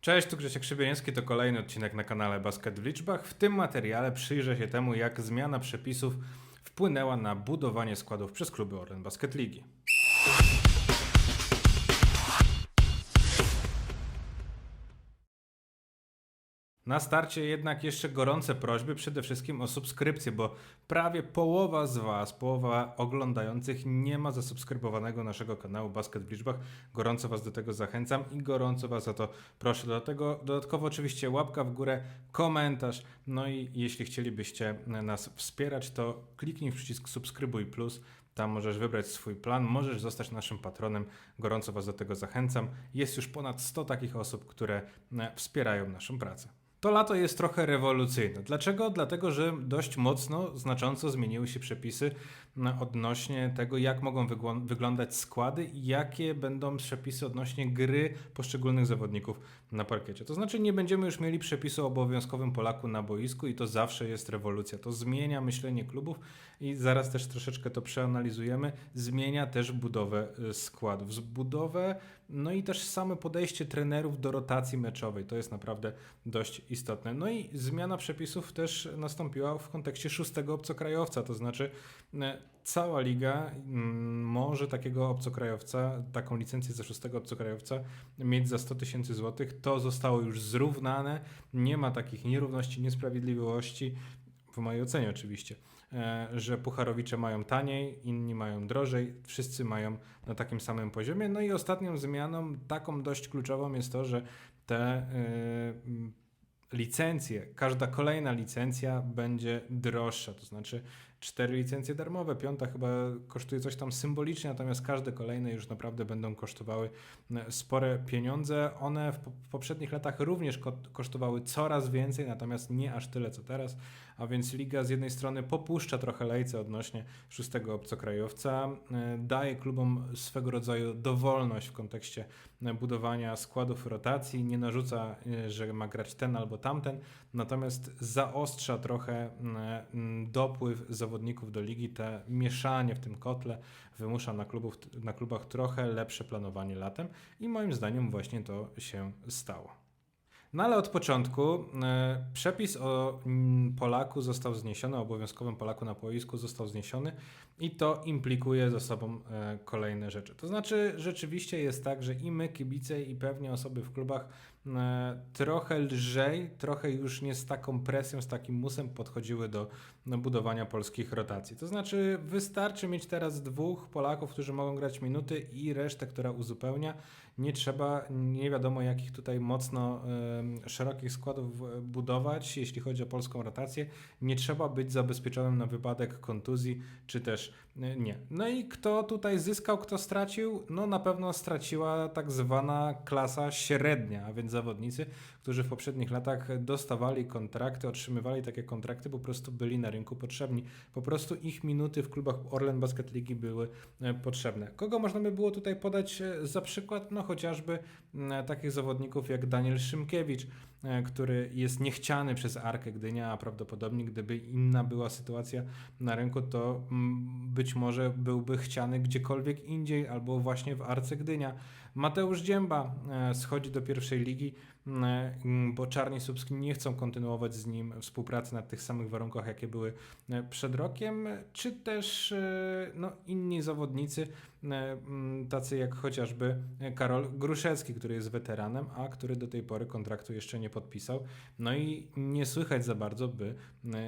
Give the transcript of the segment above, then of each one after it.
Cześć, tu Grzesiek Szybieński, to kolejny odcinek na kanale Basket w liczbach. W tym materiale przyjrzę się temu, jak zmiana przepisów wpłynęła na budowanie składów przez kluby Orlen Basket Ligi. Na starcie jednak jeszcze gorące prośby przede wszystkim o subskrypcję, bo prawie połowa z Was, połowa oglądających nie ma zasubskrybowanego naszego kanału Basket w Liczbach. Gorąco Was do tego zachęcam i gorąco Was o to proszę. Do tego dodatkowo oczywiście łapka w górę, komentarz. No i jeśli chcielibyście nas wspierać, to kliknij w przycisk subskrybuj plus. Tam możesz wybrać swój plan, możesz zostać naszym patronem. Gorąco Was do tego zachęcam. Jest już ponad 100 takich osób, które e, wspierają naszą pracę. To lato jest trochę rewolucyjne. Dlaczego? Dlatego, że dość mocno, znacząco zmieniły się przepisy mm, odnośnie tego, jak mogą wygl- wyglądać składy i jakie będą przepisy odnośnie gry poszczególnych zawodników na parkiecie. To znaczy, nie będziemy już mieli przepisu o obowiązkowym Polaku na boisku i to zawsze jest rewolucja. To zmienia myślenie klubów i zaraz też troszeczkę to przeanalizujemy. Zmienia też budowę y, składów. Zbudowę, no i też same podejście trenerów do rotacji meczowej. To jest naprawdę dość istotne. No i zmiana przepisów też nastąpiła w kontekście szóstego obcokrajowca, to znaczy e, cała liga mm, może takiego obcokrajowca, taką licencję ze szóstego obcokrajowca mieć za 100 tysięcy złotych. To zostało już zrównane, nie ma takich nierówności, niesprawiedliwości, w mojej ocenie oczywiście, że pucharowicze mają taniej, inni mają drożej, wszyscy mają na takim samym poziomie. No i ostatnią zmianą, taką dość kluczową jest to, że te yy, licencje, każda kolejna licencja będzie droższa, to znaczy cztery licencje darmowe, piąta chyba kosztuje coś tam symbolicznie, natomiast każde kolejne już naprawdę będą kosztowały e, spore pieniądze. One w poprzednich latach również kosztowały coraz więcej, natomiast nie aż tyle co teraz, a więc liga z jednej strony popuszcza trochę lejce odnośnie szóstego obcokrajowca, e, daje klubom swego rodzaju dowolność w kontekście e, budowania składów rotacji, nie narzuca, że ma grać ten albo tamten, natomiast zaostrza trochę dopływ zawodników zawodników do ligi, te mieszanie w tym kotle wymusza na, klubów, na klubach trochę lepsze planowanie latem i moim zdaniem właśnie to się stało. No ale od początku e, przepis o mm, Polaku został zniesiony, o obowiązkowym Polaku na boisku został zniesiony i to implikuje ze sobą e, kolejne rzeczy. To znaczy rzeczywiście jest tak, że i my kibice i pewnie osoby w klubach e, trochę lżej, trochę już nie z taką presją, z takim musem podchodziły do, do budowania polskich rotacji. To znaczy wystarczy mieć teraz dwóch Polaków, którzy mogą grać minuty i resztę, która uzupełnia. Nie trzeba nie wiadomo jakich tutaj mocno szerokich składów budować, jeśli chodzi o polską rotację. Nie trzeba być zabezpieczonym na wypadek kontuzji, czy też e, nie. No i kto tutaj zyskał, kto stracił? No na pewno straciła tak zwana klasa średnia, a więc zawodnicy, którzy w poprzednich latach dostawali kontrakty, otrzymywali takie kontrakty, po prostu byli na rynku potrzebni. Po prostu ich minuty w klubach Orlen Basket League były e, potrzebne. Kogo można by było tutaj podać e, za przykład? No chociażby takich zawodników jak Daniel Szymkiewicz, który jest niechciany przez Arkę Gdynia, a prawdopodobnie gdyby inna była sytuacja na rynku, to być może byłby chciany gdziekolwiek indziej albo właśnie w Arce Gdynia. Mateusz Dzięba e, schodzi do pierwszej ligi, e, bo Czarni Słupski nie chcą kontynuować z nim współpracy na tych samych warunkach, jakie były e, przed rokiem, czy też no, inni zawodnicy, tacy jak chociażby Karol Gruszewski, który jest weteranem, a który do tej pory kontraktu jeszcze nie podpisał. No i nie słychać za bardzo, by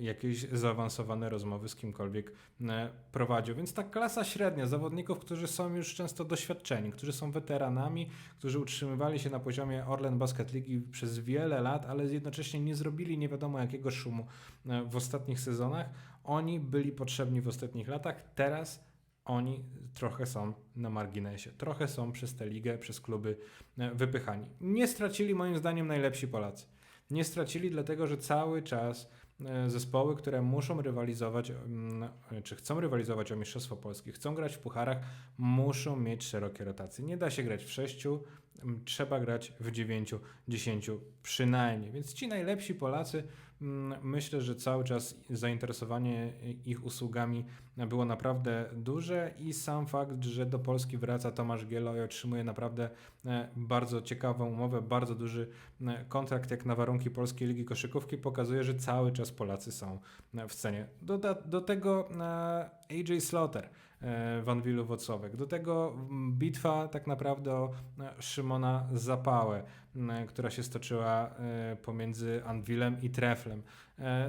jakieś zaawansowane rozmowy z kimkolwiek prowadził. Więc ta klasa średnia zawodników, którzy są już często doświadczeni, którzy są weteranami, którzy utrzymywali się na poziomie Orlen Basket League przez wiele lat, ale jednocześnie nie zrobili nie wiadomo jakiego szumu e, w ostatnich sezonach. Oni byli potrzebni w ostatnich latach. Teraz oni trochę są na marginesie, trochę są przez tę ligę, przez kluby e, wypychani. Nie stracili moim zdaniem najlepsi Polacy. Nie stracili dlatego, że cały czas E, zespoły, które muszą rywalizować, mm, czy chcą rywalizować o Mistrzostwo Polskie, chcą grać w pucharach, muszą mieć szerokie rotacje. Nie da się grać w sześciu mm, trzeba grać w 9, 10 przynajmniej. Więc ci najlepsi Polacy, myślę, że cały czas zainteresowanie ich usługami było naprawdę duże i sam fakt, że do Polski wraca Tomasz Gielo i otrzymuje naprawdę e, bardzo ciekawą umowę, bardzo duży e, kontrakt jak na warunki Polskiej Ligi Koszykówki pokazuje, że cały czas Polacy są e, w cenie. Do, do tego AJ Slaughter w Anwilu Wocławek. Do tego bitwa tak naprawdę o Szymona Zapałę, która się stoczyła pomiędzy Anwilem i Treflem.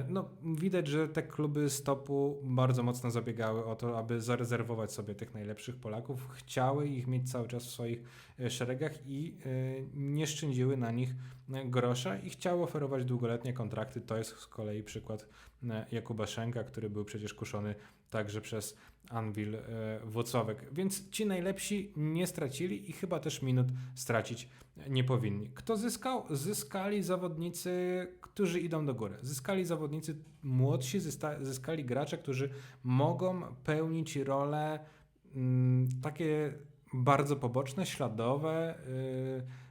No, widać, że te kluby stopu bardzo mocno zabiegały o to, aby zarezerwować sobie tych najlepszych Polaków. Chciały ich mieć cały czas w swoich szeregach i nie szczędziły na nich grosza i chciały oferować długoletnie kontrakty. To jest z kolei przykład Jakuba Szenka, który był przecież kuszony także przez Anvil e, Włocławek. Więc ci najlepsi nie stracili i chyba też minut stracić nie powinni. Kto zyskał? Zyskali zawodnicy, którzy idą do góry. Zyskali zawodnicy młodsi, zyskali gracze, którzy mogą pełnić role mm, takie bardzo poboczne, śladowe,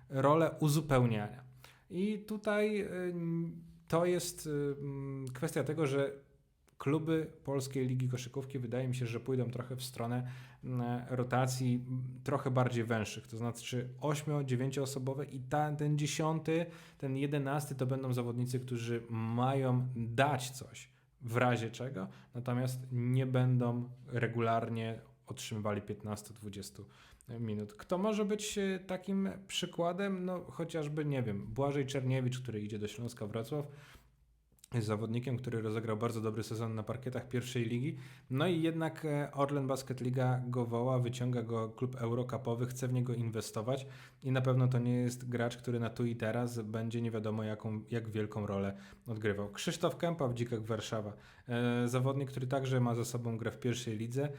y, role uzupełniania. I tutaj y, to jest y, kwestia tego, że kluby Polskiej Ligi Koszykówki wydaje mi się, że pójdą trochę w stronę mm, rotacji trochę bardziej węższych, to znaczy 8-9 osobowe i ta, ten 10, ten 11 to będą zawodnicy, którzy mają dać coś w razie czego, natomiast nie będą regularnie otrzymywali 15-20 minut. Kto może być e, takim przykładem? No chociażby, nie wiem, Błażej Czerniewicz, który idzie do Śląska Wrocław, jest zawodnikiem, który rozegrał bardzo dobry sezon na parkietach pierwszej ligi. No i jednak e, Orlen Basket Liga go woła, wyciąga go klub Eurocupowy, chce w niego inwestować i na pewno to nie jest gracz, który na tu i teraz będzie nie wiadomo jaką, jak wielką rolę odgrywał. Krzysztof Kępa w Dzikach Warszawa. E, zawodnik, który także ma za sobą grę w pierwszej lidze,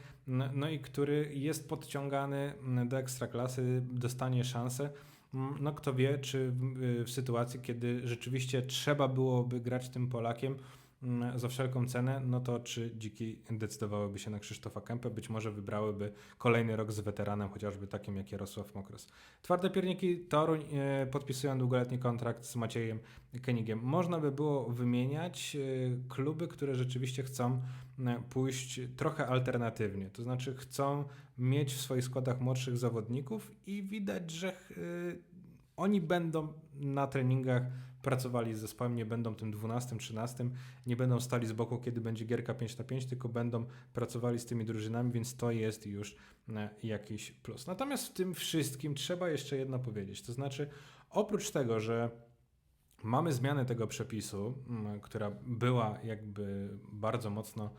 no i który jest podciągany do ekstraklasy, dostanie szansę. Mm, no kto wie, czy w, y, w sytuacji, kiedy rzeczywiście trzeba byłoby grać tym Polakiem mm, za wszelką cenę, no to czy dziki decydowałyby się na Krzysztofa Kępę, być może wybrałyby kolejny rok z weteranem, chociażby takim jak Jarosław Mokros. Twarde pierniki Toruń y, podpisują długoletni kontrakt z Maciejem Kenigiem. Można by było wymieniać y, kluby, które rzeczywiście chcą pójść trochę alternatywnie, to znaczy chcą mieć w swoich składach młodszych zawodników i widać, że y, oni będą na treningach pracowali z zespołem, nie będą tym 12, 13, nie będą stali z boku, kiedy będzie gierka 5 na 5, tylko będą pracowali z tymi drużynami, więc to jest już e, jakiś plus. Natomiast w tym wszystkim trzeba jeszcze jedno powiedzieć, to znaczy oprócz tego, że mamy zmianę tego przepisu, która była jakby bardzo mocno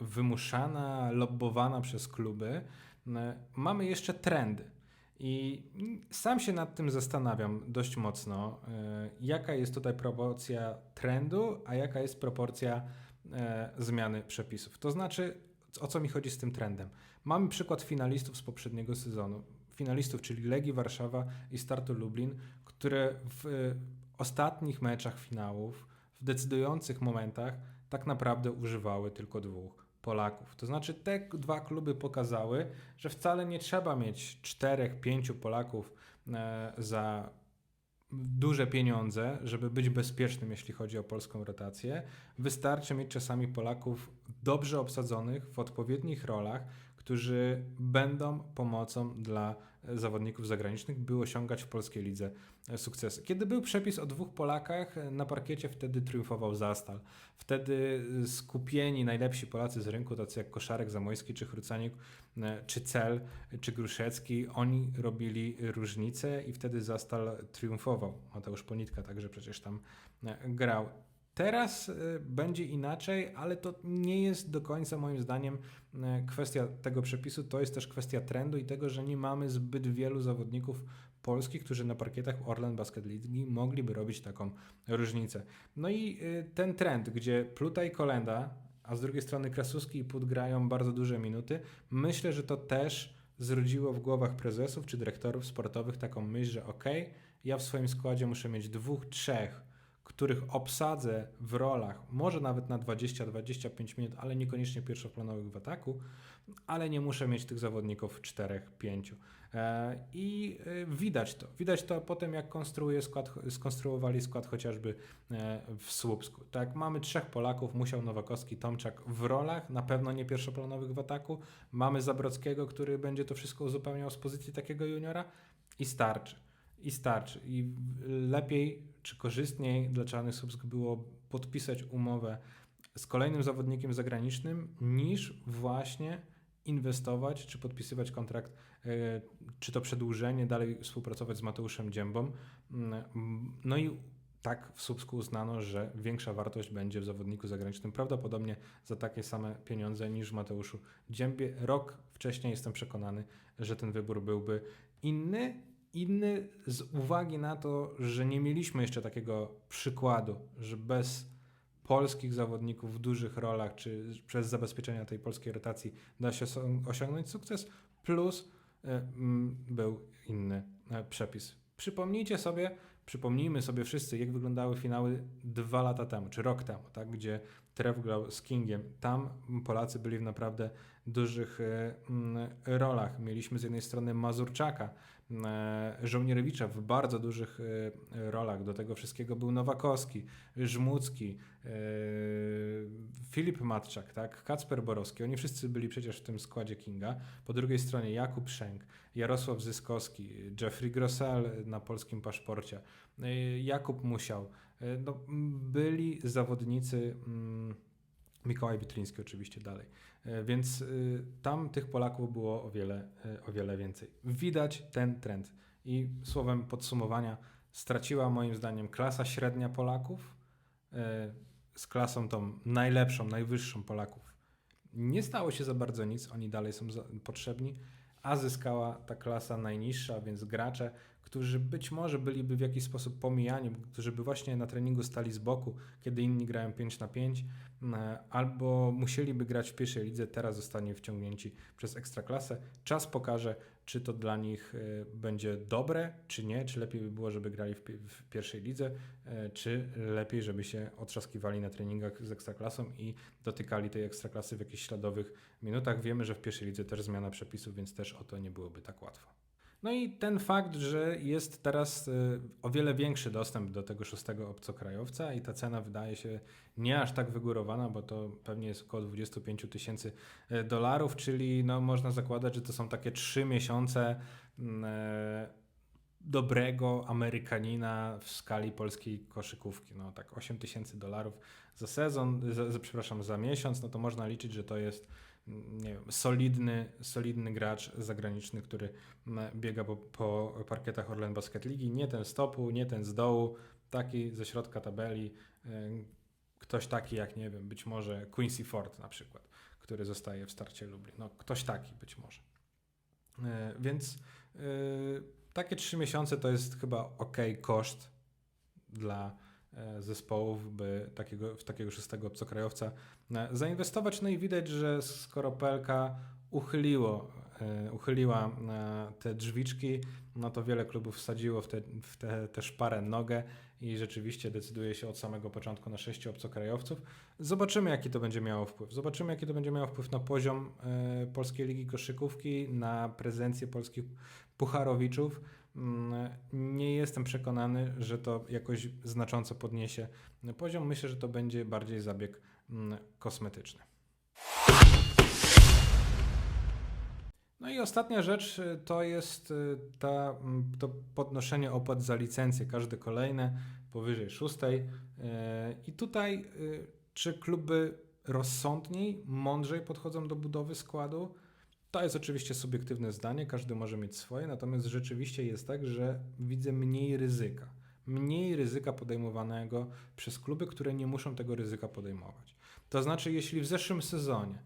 wymuszana, lobbowana przez kluby, mm, mamy jeszcze trendy. I sam się nad tym zastanawiam dość mocno, e, jaka jest tutaj proporcja trendu, a jaka jest proporcja e, zmiany przepisów. To znaczy, o co mi chodzi z tym trendem? Mamy przykład finalistów z poprzedniego sezonu. Finalistów, czyli Legii Warszawa i Startu Lublin, które w ostatnich meczach finałów, w decydujących momentach tak naprawdę używały tylko dwóch Polaków. To znaczy te dwa kluby pokazały, że wcale nie trzeba mieć czterech, pięciu Polaków e, za duże pieniądze, żeby być bezpiecznym, jeśli chodzi o polską rotację. Wystarczy mieć czasami Polaków dobrze obsadzonych w odpowiednich rolach, którzy będą pomocą dla zawodników zagranicznych, by osiągać w polskiej lidze sukcesy. Kiedy był przepis o dwóch Polakach na parkiecie, wtedy triumfował Zastal. Wtedy skupieni najlepsi Polacy z rynku, tacy jak Koszarek, Zamojski, czy Chrucanik, czy Cel, czy Gruszecki, oni robili różnicę i wtedy Zastal triumfował. Mateusz Ponitka także przecież tam grał. Teraz y, będzie inaczej, ale to nie jest do końca moim zdaniem y, kwestia tego przepisu, to jest też kwestia trendu i tego, że nie mamy zbyt wielu zawodników polskich, którzy na parkietach Orlen Basket League mogliby robić taką różnicę. No i y, ten trend, gdzie Pluta i Kolenda, a z drugiej strony Krasuski i Put grają bardzo duże minuty, myślę, że to też zrodziło w głowach prezesów czy dyrektorów sportowych taką myśl, że ok, ja w swoim składzie muszę mieć dwóch, trzech których obsadzę w rolach, może nawet na 20-25 minut, ale niekoniecznie pierwszoplanowych w ataku, ale nie muszę mieć tych zawodników 4-5. E, I e, widać to. Widać to po tym, jak konstruuje skład, skonstruowali skład chociażby e, w Słupsku. Tak, mamy trzech Polaków, Musiał Nowakowski, Tomczak w rolach, na pewno nie pierwszoplanowych w ataku. Mamy Zabrockiego, który będzie to wszystko uzupełniał z pozycji takiego juniora i starczy. I starczy. I lepiej czy korzystniej dla Czarnych Słupsk było podpisać umowę z kolejnym zawodnikiem zagranicznym niż właśnie inwestować czy podpisywać kontrakt, e, czy to przedłużenie, dalej współpracować z Mateuszem Dziębą. Mm, no i tak w Słupsku uznano, że większa wartość będzie w zawodniku zagranicznym, prawdopodobnie za takie same pieniądze niż Mateuszu Dziębie. Rok wcześniej jestem przekonany, że ten wybór byłby inny. Inny z uwagi na to, że nie mieliśmy jeszcze takiego przykładu, że bez polskich zawodników w dużych rolach, czy przez zabezpieczenia tej polskiej rotacji da się osiągnąć sukces, plus e, był inny e, przepis. Przypomnijcie sobie, przypomnijmy sobie wszyscy, jak wyglądały finały dwa lata temu, czy rok temu, tak, gdzie Trev grał z Kingiem. Tam Polacy byli w naprawdę dużych e, rolach. Mieliśmy z jednej strony Mazurczaka, Żołnierewicza w bardzo dużych e, rolach. Do tego wszystkiego był Nowakowski, Żmucki, e, Filip Matczak, tak? Kacper Borowski. Oni wszyscy byli przecież w tym składzie Kinga. Po drugiej stronie Jakub Szenk, Jarosław Zyskowski, Jeffrey Grossel na polskim paszporcie, Jakub Musiał. No, byli zawodnicy mm, Mikołaj Bitliński oczywiście dalej. E, więc y, tam tych Polaków było o wiele, e, o wiele więcej. Widać ten trend. I słowem podsumowania, straciła moim zdaniem klasa średnia Polaków e, z klasą tą najlepszą, najwyższą Polaków. Nie stało się za bardzo nic, oni dalej są potrzebni, a zyskała ta klasa najniższa, więc gracze, którzy być może byliby w jakiś sposób pomijani, którzy by właśnie na treningu stali z boku, kiedy inni grają 5 na 5, e, albo musieliby grać w pierwszej lidze, teraz zostanie wciągnięci przez ekstraklasę. Czas pokaże, czy to dla nich e, będzie dobre, czy nie, czy lepiej by było, żeby grali w, w pierwszej lidze, e, czy lepiej, żeby się otrzaskiwali na treningach z ekstraklasą i dotykali tej ekstraklasy w jakichś śladowych minutach. Wiemy, że w pierwszej lidze też zmiana przepisów, więc też o to nie byłoby tak łatwo. No i ten fakt, że jest teraz y, o wiele większy dostęp do tego szóstego obcokrajowca i ta cena wydaje się nie aż tak wygórowana, bo to pewnie jest około 25 tysięcy y, dolarów, czyli no można zakładać, że to są takie trzy miesiące mm, e, dobrego Amerykanina w skali polskiej koszykówki. No tak 8 tysięcy dolarów za sezon, za, za, przepraszam, za miesiąc, no to można liczyć, że to jest nie wiem, solidny, solidny gracz zagraniczny, który biega po, po parkietach Orlen Basket Ligi. Nie ten z topu, nie ten z dołu, taki ze środka tabeli. E, ktoś taki jak, nie wiem, być może Quincy Ford na przykład, który zostaje w starcie Lublin. No, ktoś taki być może. E, więc e, takie trzy miesiące to jest chyba ok koszt dla zespołów, by takiego, w takiego szóstego obcokrajowca e, zainwestować. No i widać, że skoro PLK uchyliło, e, uchyliła te drzwiczki, no to wiele klubów wsadziło w, te, w te, te szparę nogę i rzeczywiście decyduje się od samego początku na sześciu obcokrajowców. Zobaczymy, jaki to będzie miało wpływ. Zobaczymy, jaki to będzie miało wpływ na poziom Polskiej Ligi Koszykówki, na prezencję polskich pucharowiczów. Nie jestem przekonany, że to jakoś znacząco podniesie poziom. Myślę, że to będzie bardziej zabieg mm, kosmetyczny. No i ostatnia rzecz y, to jest y, ta, mm, to podnoszenie opłat za licencję, każde kolejne powyżej szóstej. Y, I tutaj czy kluby rozsądniej, mądrzej podchodzą do budowy składu? To jest oczywiście subiektywne zdanie, każdy może mieć swoje, natomiast rzeczywiście jest tak, że widzę mniej ryzyka. Mniej ryzyka podejmowanego przez kluby, które nie muszą tego ryzyka podejmować. To znaczy, jeśli w zeszłym sezonie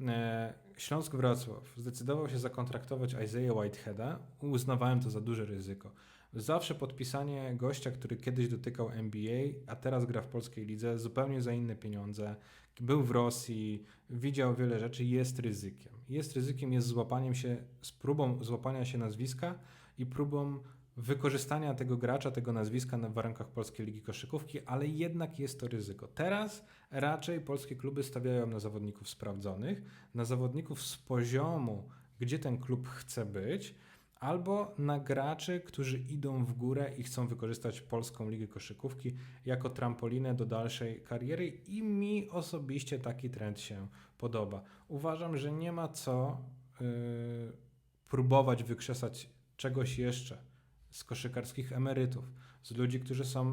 e, Śląsk Wrocław zdecydował się zakontraktować Isaiah Whiteheada, uznawałem to za duże ryzyko. Zawsze podpisanie gościa, który kiedyś dotykał NBA, a teraz gra w polskiej lidze zupełnie za inne pieniądze, był w Rosji, widział wiele rzeczy, jest ryzykiem. Jest ryzykiem, jest złapaniem się, z próbą złapania się nazwiska i próbą wykorzystania tego gracza, tego nazwiska na warunkach Polskiej Ligi Koszykówki, ale jednak jest to ryzyko. Teraz raczej polskie kluby stawiają na zawodników sprawdzonych, na zawodników z poziomu, gdzie ten klub chce być, albo na graczy, którzy idą w górę i chcą wykorzystać Polską Ligę Koszykówki jako trampolinę do dalszej kariery i mi osobiście taki trend się podoba. Uważam, że nie ma co yy, próbować wykrzesać czegoś jeszcze z koszykarskich emerytów, z ludzi, którzy są yy,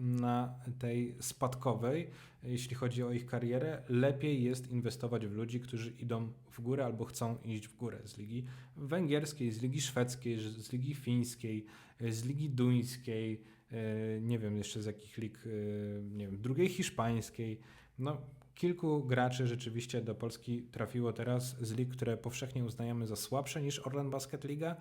na tej spadkowej, jeśli chodzi o ich karierę, lepiej jest inwestować w ludzi, którzy idą w górę albo chcą iść w górę z ligi węgierskiej, z ligi szwedzkiej, z ligi fińskiej, z ligi duńskiej, e, nie wiem jeszcze z jakich lig, e, nie wiem, drugiej hiszpańskiej. No, kilku graczy rzeczywiście do Polski trafiło teraz z lig, które powszechnie uznajemy za słabsze niż Orlen Basket Liga.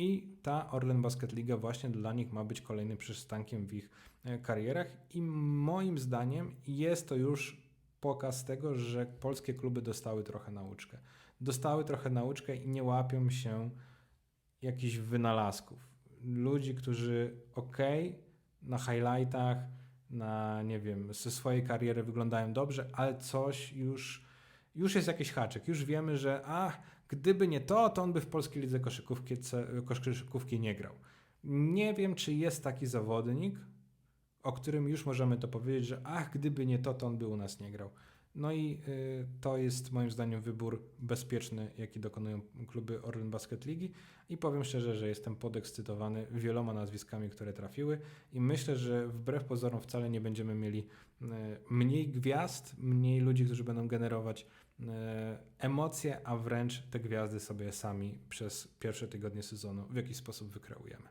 I ta Orlen Basket Liga właśnie dla nich ma być kolejnym przystankiem w ich e, karierach. I moim zdaniem jest to już pokaz tego, że polskie kluby dostały trochę nauczkę. Dostały trochę nauczkę i nie łapią się jakichś wynalazków. Ludzi, którzy ok, na highlightach, na nie wiem, ze swojej kariery wyglądają dobrze, ale coś już, już jest jakiś haczyk. Już wiemy, że a, gdyby nie to, to on by w polskiej lidze koszykówki, koszykówki nie grał. Nie wiem, czy jest taki zawodnik, o którym już możemy to powiedzieć, że ach, gdyby nie to, to on by u nas nie grał. No i y, to jest moim zdaniem wybór bezpieczny, jaki dokonują kluby Orlen Basket Ligi i powiem szczerze, że jestem podekscytowany wieloma nazwiskami, które trafiły i myślę, że wbrew pozorom wcale nie będziemy mieli y, mniej gwiazd, mniej ludzi, którzy będą generować emocje, a wręcz te gwiazdy sobie sami przez pierwsze tygodnie sezonu w jakiś sposób wykreujemy.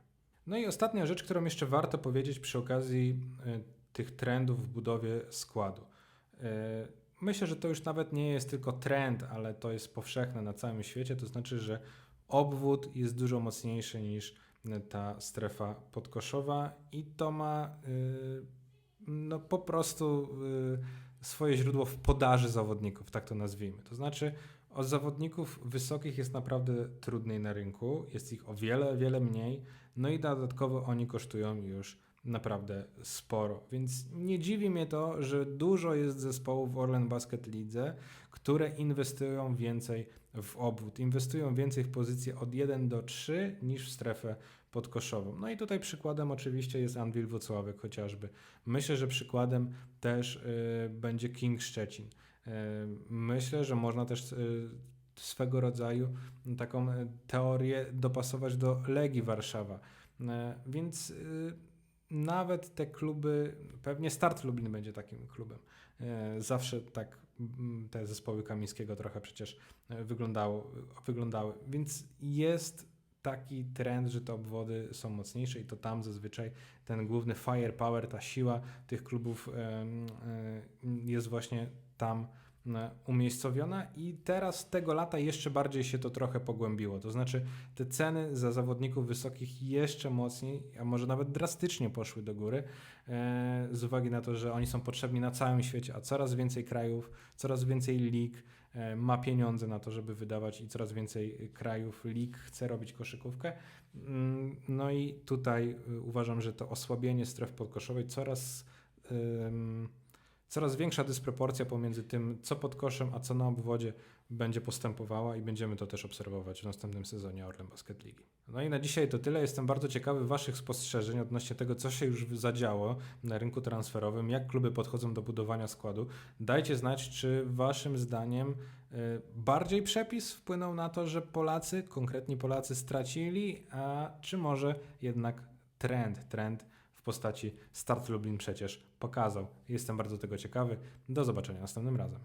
No i ostatnia rzecz, którą jeszcze warto powiedzieć przy okazji y, tych trendów w budowie składu. Y, myślę, że to już nawet nie jest tylko trend, ale to jest powszechne na całym świecie. To znaczy, że obwód jest dużo mocniejszy niż ta strefa podkoszowa i to ma no, po prostu swoje źródło w podaży zawodników, tak to nazwijmy. To znaczy, od zawodników wysokich jest naprawdę trudniej na rynku, jest ich o wiele, wiele mniej, no i dodatkowo oni kosztują już naprawdę sporo. Więc nie dziwi mnie to, że dużo jest zespołów w Orlen Basket Lidze, które inwestują więcej w obwód, inwestują więcej w pozycję od 1 do 3 niż w strefę podkoszową. No i tutaj przykładem oczywiście jest Anwil Włocławek chociażby. Myślę, że przykładem też y, będzie King Szczecin. Y, myślę, że można też y, swego rodzaju taką teorię dopasować do Legii Warszawa. Więc nawet te kluby, pewnie Start Lublin będzie takim klubem. Zawsze tak te zespoły Kamińskiego trochę przecież wyglądało, wyglądały. Więc jest taki trend, że te obwody są mocniejsze i to tam zazwyczaj ten główny firepower, ta siła tych klubów jest właśnie tam umiejscowiona i teraz tego lata jeszcze bardziej się to trochę pogłębiło. To znaczy te ceny za zawodników wysokich jeszcze mocniej, a może nawet drastycznie poszły do góry e, z uwagi na to, że oni są potrzebni na całym świecie, a coraz więcej krajów, coraz więcej lig ma pieniądze na to, żeby wydawać i coraz więcej krajów, lig chce robić koszykówkę. Mm, no i tutaj uważam, że to osłabienie stref podkoszowej coraz coraz większa dysproporcja pomiędzy tym, co pod koszem, a co na obwodzie będzie postępowała i będziemy to też obserwować w następnym sezonie Orlen Basket League. No i na dzisiaj to tyle. Jestem bardzo ciekawy Waszych spostrzeżeń odnośnie tego, co się już zadziało na rynku transferowym, jak kluby podchodzą do budowania składu. Dajcie znać, czy Waszym zdaniem y, bardziej przepis wpłynął na to, że Polacy, konkretni Polacy stracili, a czy może jednak trend, trend w postaci Start Lublin przecież pokazał. Jestem bardzo tego ciekawy. Do zobaczenia następnym razem.